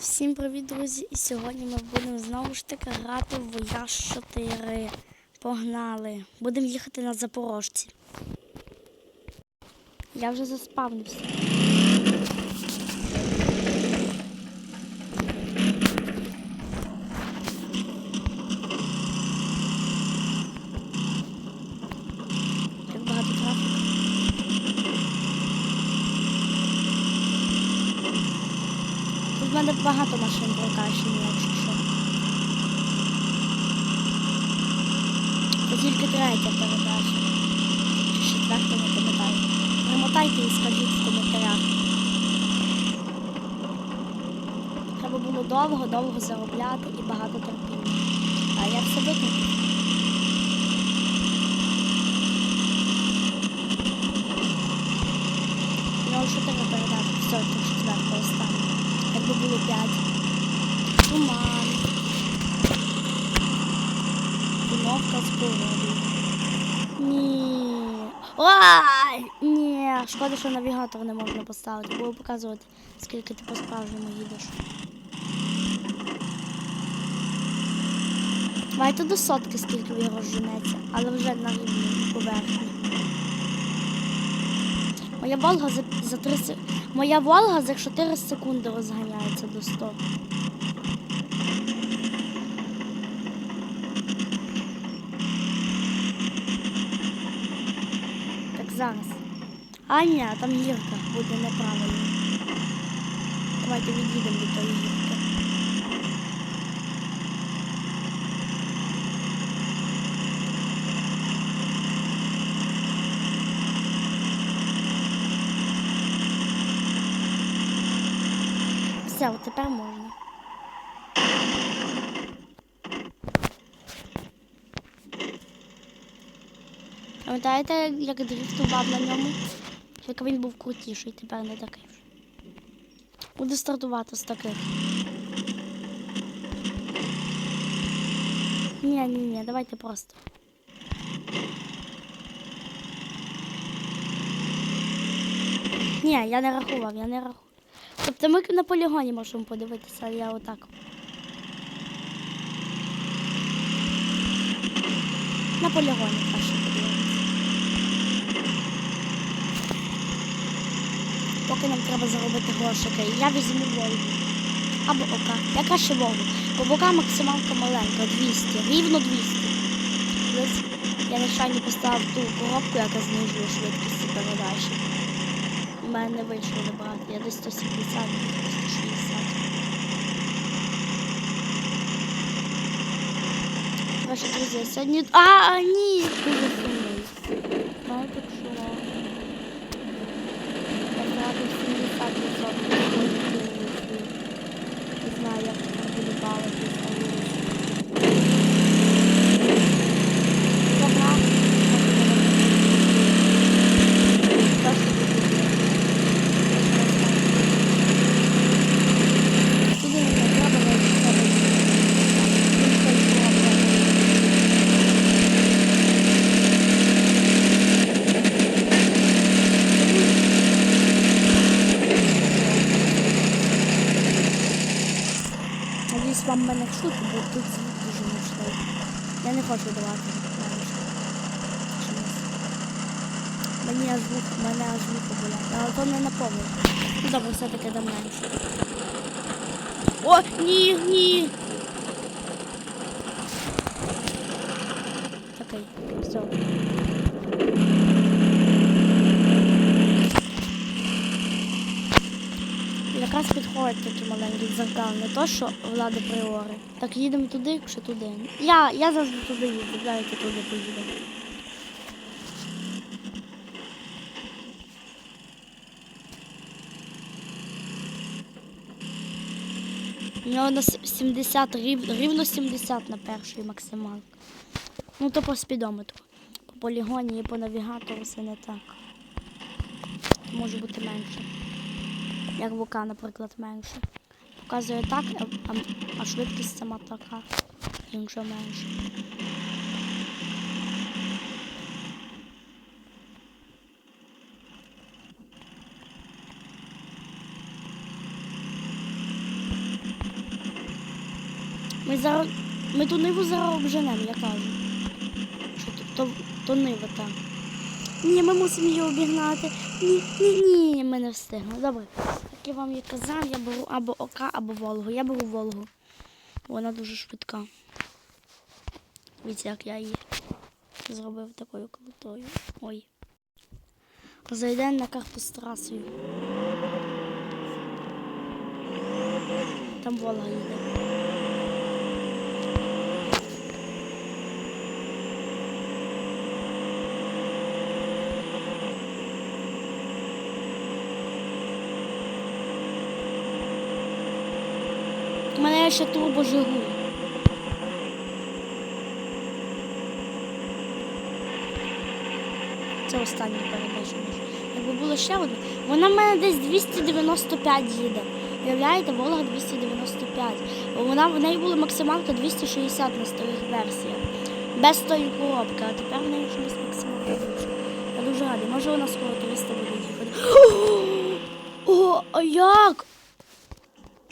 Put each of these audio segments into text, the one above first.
Всім привіт, друзі! І сьогодні ми будемо знову ж таки грати в Вояж 4. Погнали! Будемо їхати на Запорожці. Я вже заспавнився. Як багато трафіку. Тут в мене багато машин прокачені, якщо що. Це тільки третя передача. Чи четверта, не пам'ятаю. Примотайте і скажіть в коментарях. Треба було довго-довго заробляти і багато терпіння. А я все виконав. Ну, чотири передачі, все, це четверта остання. Якби було п'ять. Туман. Кіновка з породою. Ні. Ай! Ні, шкода, що навігатор не можна поставити. Буду показувати, скільки ти по-справжньому їдеш. Давайте до сотки, скільки він розженеться, але вже на рівні поверхні. Моя Волга за, за 3 се- Моя Волга за 4 секунди розганяється до 100. Так зараз. А ні, там гірка буде неправильно. Давайте відійдемо до тої гірки. Все, от тепер можна. Пам'ятаєте, як дрифтував на ньому? Як він був крутіший, тепер не такий. Буду стартувати з таких. Ні, ні, ні, давайте просто. Ні, я не рахував, я не рахував. Тобто ми на полігоні можемо подивитися, я отак. На полігоні краще подивитися. Поки нам треба заробити грошики. Я візьму Волгу. Або ока. Я краще Волгу. Бо бока максималка маленька, 200. Рівно 200. Колись я нечайно поставив ту коробку, яка знижує швидкість передачі. Мене не вийшло набагато. Я десь 170, 160. Ваші друзі, я сьогодні. А, ні! Дуже сумний. Знаєте, що? Я зрадив 70% своїх Не знаю, як це буде бавити з Заграти. Туди не треба навіть Надіюсь, вам мене чути, бо тут звук дуже гучний. Я не хочу давати менше. Чомусь. Мені звук, мене аж звук болять. Але то не наповнює. Ну добре, все-таки до мене. О, ні, ні. Окей, все. Якраз підходить такі маленькі дзеркал, не то, що влади приори. Так їдемо туди, чи туди. Я, я завжди туди їду, давайте туди поїдемо. У нього на 70, рівно 70 на перший максимал. Ну то по спідометру. По полігоні і по навігатору все не так. Може бути менше. Як вука, наприклад, менше. Показує так, а, швидкість сама така, інша менше. Ми зараз. Ми ту ниву зараз обженемо, я кажу. Що то, то, то нива там. Ні, ми мусимо її обігнати. Ні, ні, ні, ми не встигнемо. Добре. Я вам і казав, я беру або ОК, або Волгу. Я беру Волгу. Вона дуже швидка. Дивіться, як я її зробив такою крутою. Ой. Зайдемо на карту з трасою. Там Волга їде. У мене ще турбо Жигуль. Це остання передача. Якби було ще одна, вона в мене десь 295 їде. Уявляєте, Волга 295. Вона в неї була максималка 260 на старих версіях. Без тої коробки, а тепер в неї чомусь максималка більше. Я дуже рада. Може вона скоро 300 буде їхати. О, а як?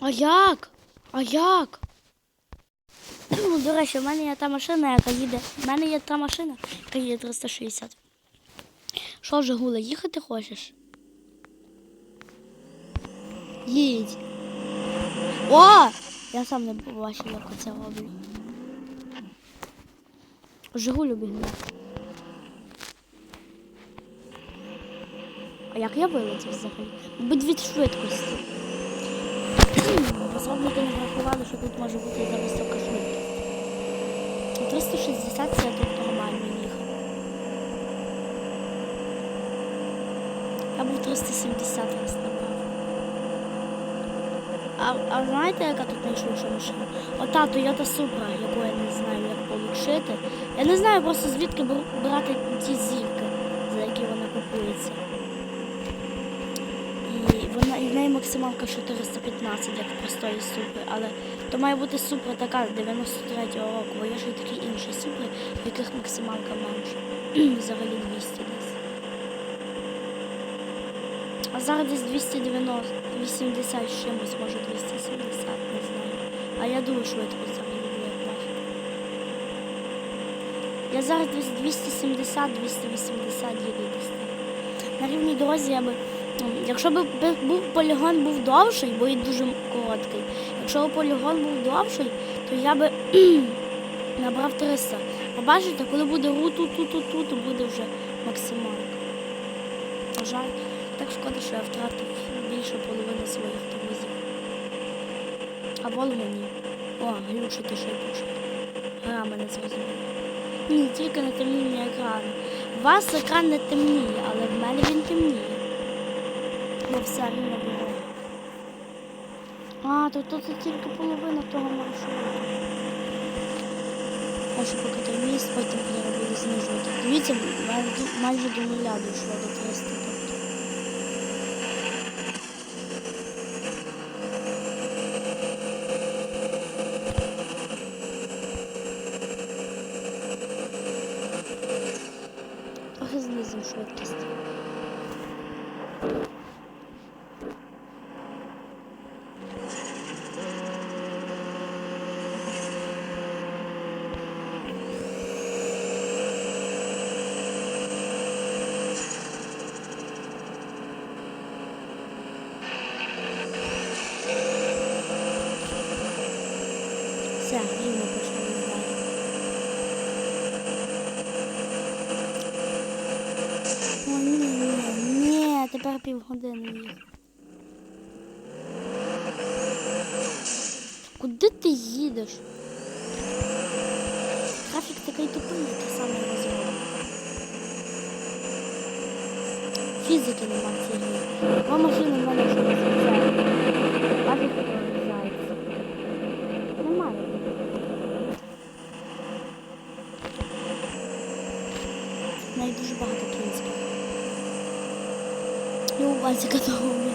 А як? А як? Ну, До речі, в мене є та машина, яка їде. В мене є та машина, яка їде 360. Що вже гула, їхати хочеш? Їдь. О! Я сам не побачив, як оце роблю. Жигулю бігну. А як я вилетів взагалі? Мабуть, від швидкості. Розробники не врахували, що тут може бути за висока швидкість. 360 це тут нормально їхав. Я був 370 раз набрав. А, а знаєте, яка тут найшвидша машина? Ота Toyota Supra, яку я не знаю, як получшити. Я не знаю просто звідки брати ті зірки, за які вона купується. І вона і в неї максималка 415, як в простої супри, але то має бути супра така 93-го року, бо є ж такі інші супри, в яких максималка менша. Взагалі 200 десь. А зараз десь 290, 80 з чимось, може 270, не знаю. А я дуже швидко взагалі буду, як. Я зараз десь 270-280 їду десь. На рівній дорозі я би. Якщо б був полігон був довший, бо він дуже короткий. Якщо б полігон був довший, то я би набрав 300. Побачите, коли буде ру ту ту ту ту то буде вже максималка. На Жаль, так шкода, що я втратив більше половини своїх друзів. А Волгу ні. О, глючити ще й пушить. Гра мене зрозуміла. Ні, тільки не темніння екрану. У вас екран не темніє, але в мене він темніє. Все рівно було. А, то тут тільки половина того маршруту. А що поки той міст, потім треба буде знижувати. Дивіться, майже до нуля дійшло до 300. Тобто. Трохи знизимо швидкість. Все, рівно почали здати. О, ні, ні, ні, тепер півгодини їх. Куди ти їдеш? Трафік такий тупий, який саме його зробив. Фізики нема грі. Яка машина в мене вже. Бачиш, як вона? Немає. В дуже багато кінських. І у Вазіка того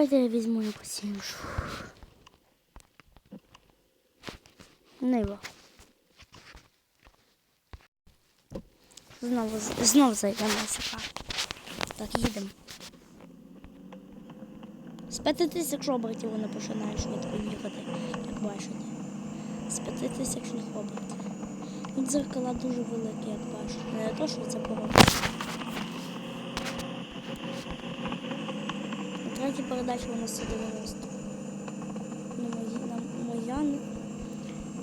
Давайте я візьму і посію. Нива. Знову, з- знов зайдемо на. Так, їдемо. З 5 тисяч обертів вона починає швидко їхати, як бачите. З 5 тисячних обертів. Тут зеркала дуже великі, як бачите. Не то, що це поворот. Третій передачі у нас 190. На мої- моя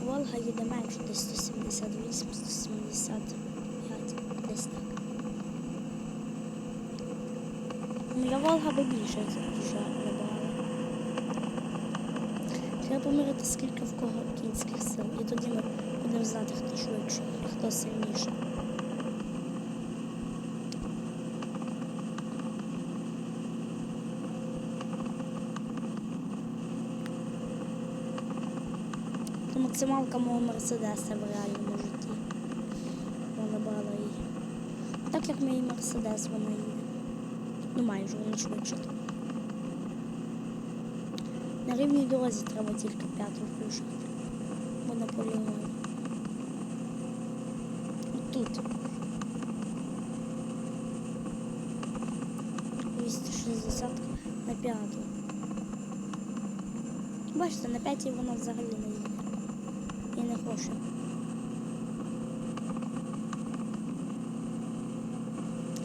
Волга їде менше, десь 178, 175, десь так. Моя Волга би більше вже набирала. Треба поміряти, скільки в кого кінських сил. І тоді ми будемо знати, хто швидший і хто сильніший. Це максималка мого Мерседеса в реальному житті. Вона брала її. Так як мій Мерседес вона їде. Ну майже вона швидше. На рівній дорозі треба тільки п'яту включити. Бо на полігоні. Тут. 260 на п'яту. Бачите, на п'ятій вона взагалі не їде. І не хоче.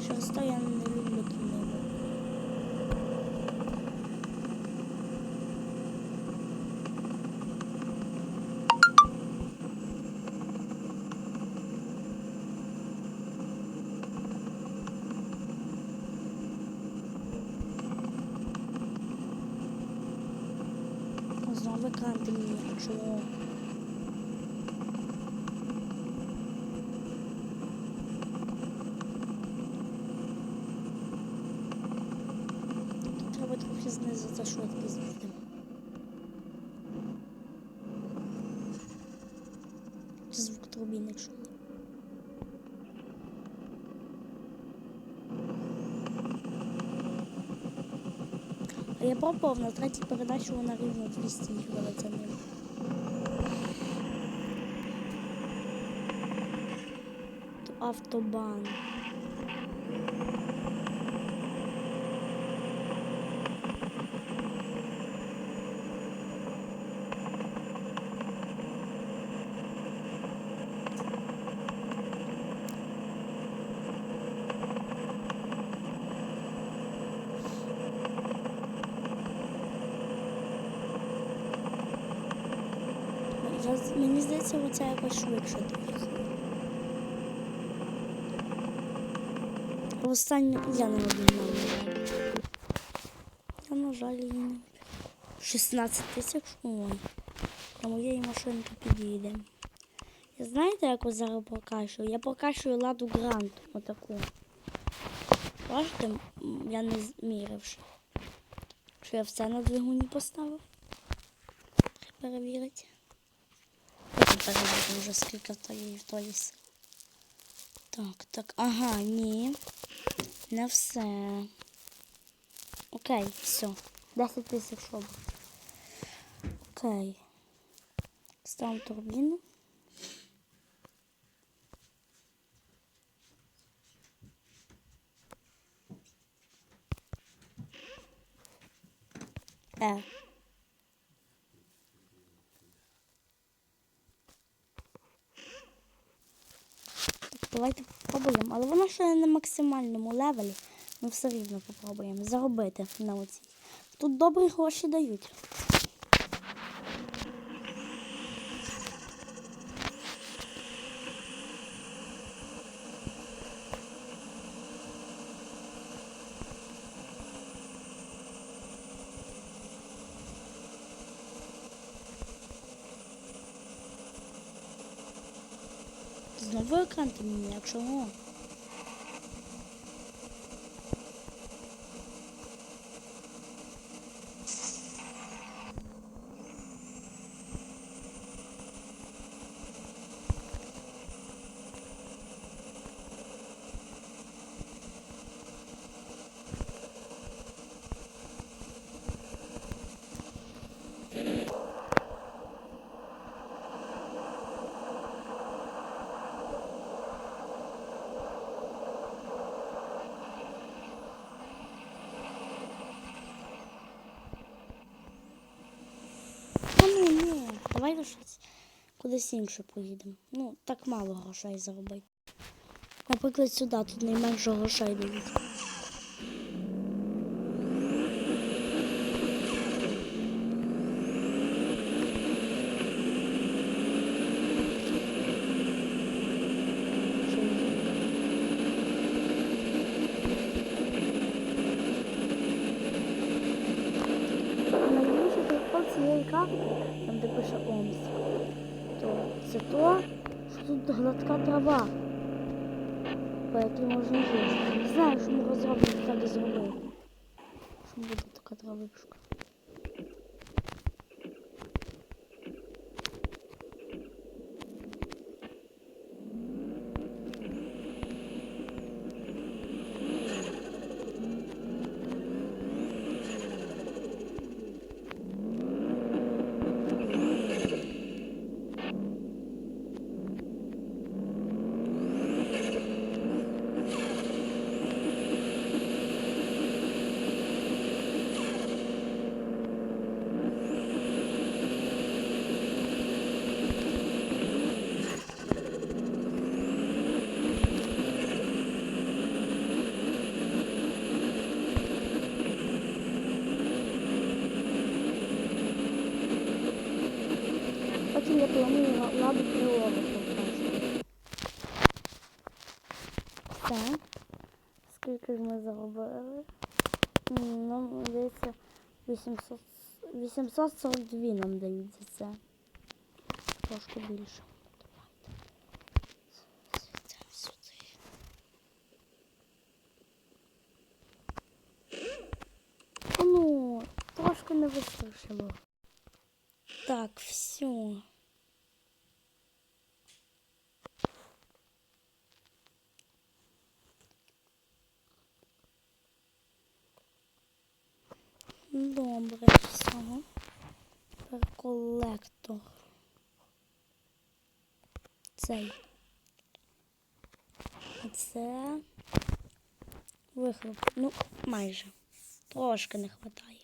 Через то я не люблю книгу. Знову екран темніє, чого? Тут треба трохи знизити швидкість буде. Турбіни. А я пробував на третій передачі вона рівно 200 їхала за ним. Автобан. Я, здається, оця якось швидше доїхала. Останню я не обігнав. Я, на жаль, її не 16 тисяч. Ой. До моєї машинки підійде. Знаєте, як ось зараз прокачую? Я прокачую ладу грант. Отаку. Бачите, я не зміривши. Що я все на двигуні поставив? Перевірити. Потім перевіримо вже скільки в твоїй в твоїй сил. Так, так, ага, ні. Не все. Окей, все. 10 тисяч обертів. Окей. Ставимо турбіну. Е. Давайте попробуємо. Але вона ще на максимальному левелі. Ми все рівно попробуємо заробити на оцій. Тут добрі гроші дають. Знову екран темніє, якщо о. Щось кудись інше поїдемо. Ну, так мало грошей заробити. Наприклад, сюди тут найменше грошей дають. Що є? Найбільший прикол цієї карти, там де пише Омск, це то, що тут гладка трава, по якій можна. Не знаю, що ми разработали так і зробив. Що буде така травичка. Ла- ладу прилогу. Все. Скільки ж ми заробили? Нам здається 800, 842 нам дають за це. Трошки більше. Ну, трошки не вистачило. Так, все. Добре, все. Тепер колектор. Цей. Це вихлоп. Ну, майже. Трошки не вистачає.